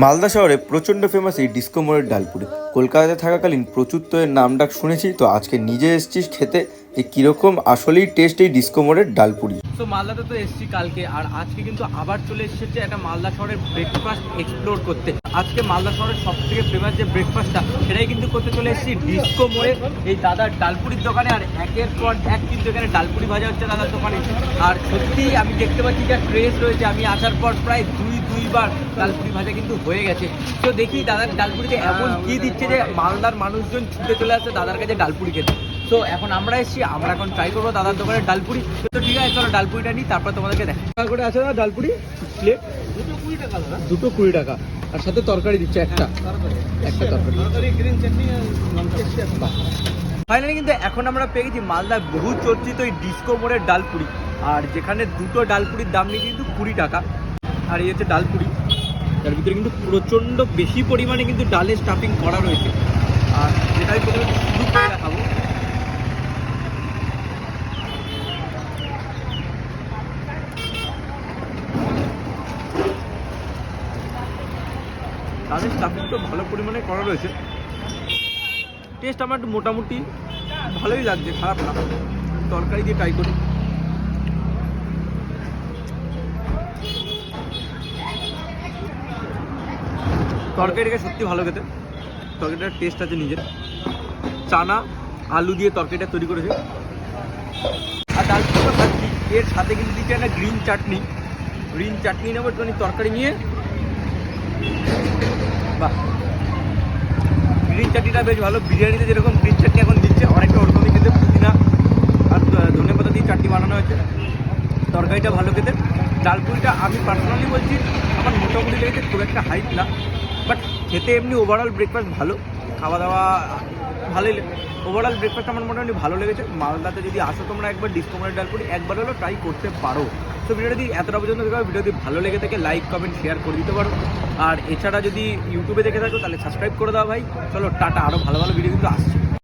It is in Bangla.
মালদা শহরে প্রচণ্ড ফেমাস এই ডিস্কো মোড়ের ডালপুরি। কলকাতাতে থাকাকালীন প্রচুর তো এর নাম ডাক শুনেছি, তো আজকে নিজে এসেছিস খেতে যে কীরকম আসলেই টেস্ট এই ডিস্কো মোড়ের ডালপুরি? তো মালদাতে তো এসেছি কালকে, আর আজকে কিন্তু আবার চলে এসেছে একটা মালদা শহরের ব্রেকফাস্ট এক্সপ্লোর করতে। আজকে মালদা শহরের সব থেকে ফেমাস যে ব্রেকফাস্টটা সেটাই কিন্তু করতে চলে এসেছি ডিস্কো মোড়ে। এই দাদার ডালপুরির দোকানে, আর একের পর এক কিন্তু এখানে ডালপুরি ভাজা হচ্ছে দাদার দোকানে। আর সত্যিই আমি দেখতে পাচ্ছি যা ক্রেজ রয়েছে, আমি আসার পর প্রায় দুই দুইবার ডালপুরি ভাজা কিন্তু হয়ে গেছে। তো দেখি দাদার ডালপুরিতে এমন কি দিচ্ছে যে মালদার মানুষজন ছুটে চলে আসছে দাদার কাছে ডালপুরি খেতে। তো এখন আমরা এসেছি আমরা এখন ট্রাই করব দাদার দোকানের ডালপুরি। তো ঠিক আছে চলো ডালপুরিটা নিই তারপর তোমাদেরকে দেখ করে আছে না ডালপুরি? প্লেট? দুটো কুড়ি টাকা দুটো কুড়ি টাকা। আর সাথে তরকারি দিচ্ছে একটা। একটা তরকারি। ফাইনালি কিন্তু এখন আমরা পেয়ে গেছি মালদার বহু চর্চিত এই ডিস্কো মোড়ের ডালপুরি। আর যেখানে দুটো ডালপুরির দাম নিয়ে কিন্তু কুড়ি টাকা। হচ্ছে ডালপুরি তার ভিতরে কিন্তু প্রচণ্ড বেশি পরিমাণে কিন্তু ডালের স্টাফিং করা রয়েছে। আর যেটা আমি প্রথমে শুধু করে দেখাবো। তাদের স্টাফিং তো ভালো পরিমাণে করা রয়েছে। টেস্ট আমার মোটামুটি ভালোই লাগছে, খারাপ না। তরকারি দিয়ে ট্রাই করি। তরকারিটাকে সত্যি ভালো খেতে। তরকারিটার টেস্ট আছে নিজের। চানা, আলু দিয়ে তরকারিটা তৈরি করেছে। আর ডাল খাচ্ছি এর সাথে কিন্তু দিচ্ছে একটা গ্রিন চাটনি গ্রিন চাটনি নেব, একটুখানি তরকারি নিয়ে। বাহ। গ্রিন চাটনিটা বেশ ভালো। বিরিয়ানিতে যেরকম গ্রিন চাটনি এখন দিচ্ছে, অনেকটা ওরকমই খেতে, পুদিনা আর ধনে পাতা দিয়ে চাটনি বানানো হয়েছে। তরকারিটা ভালো খেতে। ডালপুরিটা আমি পার্সোনালি বলছি, আমার মোটামুটি লেগেছে, খুব একটা হাইট না। বাট খেতে এমনি ওভারঅল ব্রেকফাস্ট ভালো খাওয়া দাওয়া ভালোই ওভারঅল ব্রেকফাস্ট আমার মোটামুটি ভালো লেগেছে। মালদাতে যদি আসো তোমরা একবার ডিসকোমারের ডালপুরি একবার হলেও ট্রাই করতে পারো। তো ভিডিও যদি এতটা পর্যন্ত দেখো ভিডিও যদি ভালো লেগে থাকে লাইক কমেন্ট শেয়ার করে দিতে পারো। আর এছাড়া যদি ইউটিউবে দেখে থাকো, তাহলে সাবস্ক্রাইব করে দাও ভাই। চলো, টাটা আরও ভালো ভালো ভিডিও কিন্তু আসছে।